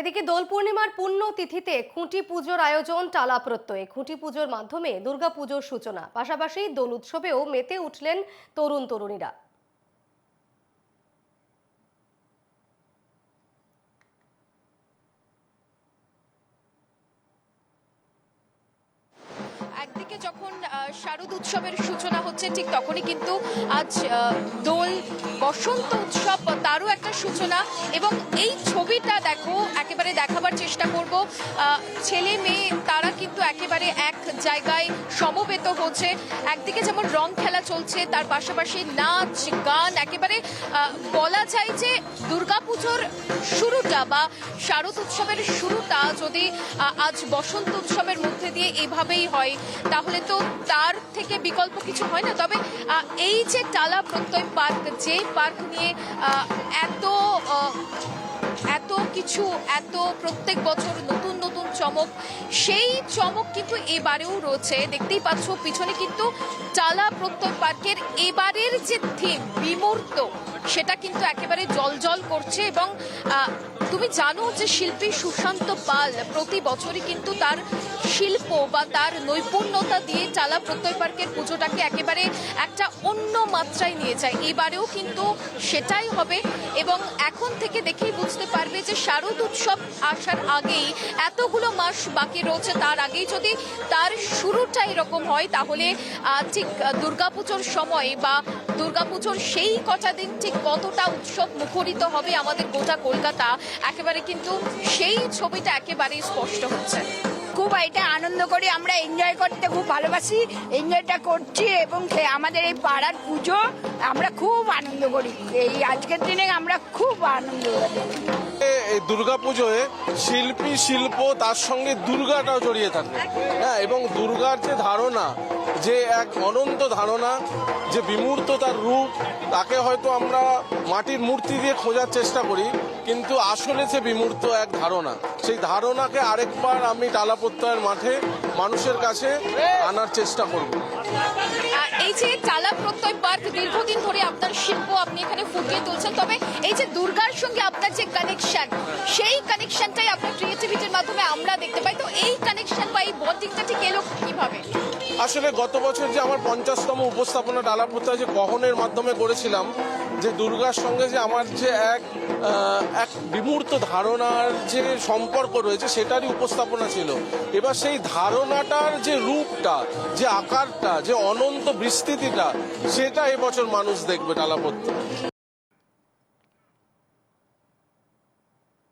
এদিকে দোল পূর্ণিমার পুণ্য তিথিতে খুঁটি পুজোর আয়োজন, টালা প্রত্যয়ে। খুঁটি পুজোর মাধ্যমে দুর্গাপুজোর সূচনা। পাশাপাশি দোল উৎসবেও মেতে উঠলেন তরুণ তরুণীরা একদিকে যখন শারদ উৎসবের সূচনা হচ্ছে, ঠিক তখনই কিন্তু আজ দোল বসন্ত উৎসব তারও একটা সূচনা। এবং এই ছবিটা দেখো, একেবারে দেখাবার চেষ্টা করব। ছেলে মেয়ে, তারা কিন্তু একেবারে এক জায়গায় সমবেত হচ্ছে। একদিকে যেমন রং খেলা চলছে, তার পাশাপাশি নাচ, গান, একেবারে বলা যায় যে দুর্গাপুজোর শুরুটা বা শারদ উৎসবের শুরুটা যদি আজ বসন্ত উৎসবের মধ্যে দিয়ে এভাবেই হয়, তাহলে তো তার থেকে বিকল্প কিছু হয় না। তবে এই যে টালা প্রত্যয় পার্ক, যে পার্ক নিয়ে এত এত কিছু, এত প্রত্যেক বছর নতুন চমক, সেই চমক কিন্তু এবারেও রয়েছে। দেখতেই পাচ্ছ, পিছনে কিন্তু টালা প্রত্যয় পার্কের এবারের যে থিম বিমূর্ত। সেটা কিন্তু একেবারে জল করছে এবং তুমি জানো যে শিল্পী সুশান্ত পাল প্রতি বছরই কিন্তু তার শিল্প বা তার নৈপুণ্যতা দিয়ে টালা প্রত্যয় পার্কের পুজোটাকে একেবারে একটা অন্য মাত্রায় নিয়ে যায়। এবারেও কিন্তু সেটাই হবে এবং এখন থেকে দেখেই বুঝতে পারবে যে শারদ উৎসব আসার আগেই এতগুলো মাস বাকি রয়েছে, তার আগেই যদি তার শুরুটা এরকম হয়, তাহলে ঠিক দুর্গাপুজোর সময় বা দুর্গাপুজোর সেই কটা দিন ঠিক কতটা উৎসব মুখরিত হবে আমাদের গোটা কলকাতা একেবারে কিন্তু সেই ছবিটা একেবারেই স্পষ্ট হচ্ছে। খুব এটা আনন্দ করি আমরা এনজয় করতে খুব ভালোবাসি এনজয়টা করছি এবং আমাদের এই পাড়ার পুজো আমরা খুব আনন্দ করি। এই আজকের দিনে আমরা খুব আনন্দ করি। এই দুর্গাপুজোয় শিল্পী শিল্প তার সঙ্গে দুর্গাটাও জড়িয়ে থাকে। হ্যাঁ এবং দুর্গার যে ধারণা যে এক অনন্ত ধারণা যে বিমূর্ত তার রূপ তাকে হয়তো আমরা মাটির মূর্তি দিয়ে খোঁজার চেষ্টা করি কিন্তু আসলে সে বিমূর্ত এক ধারণা। সেই ধারণাকে আরেকবার আমি টালা প্রত্যয়ের মাঠে মানুষের কাছে আনার চেষ্টা করব। এই যে টালা প্রত্যয় পার্ক দীর্ঘদিন ধরে আপনার শিল্প আপনি এখানে ফুটিয়ে তুলছেন তবে এই যে দুর্গার সঙ্গে আপনার যে কানেকশন সেই কানেকশনটাই আপনার ক্রিয়েটিভিটির মাধ্যমে আমরা দেখতে পাই। তো এই কানেকশন বা এই বন্ডিংটা ঠিক এলো কীভাবে? আসলে গত বছর যে আমার পঞ্চাশতম উপস্থাপনা ডালা প্রত্যয় যে গহনের মাধ্যমে করেছিলাম, যে দুর্গার সঙ্গে যে আমার যে এক এক বিমূর্ত ধারণার যে সম্পর্ক রয়েছে, সেটারই উপস্থাপনা ছিল। এবার সেই ধারণাটার যে রূপটা, যে আকারটা, যে অনন্ত বিস্তৃতিটা, সেটা এবছর মানুষ দেখবে ডালা প্রত্যয়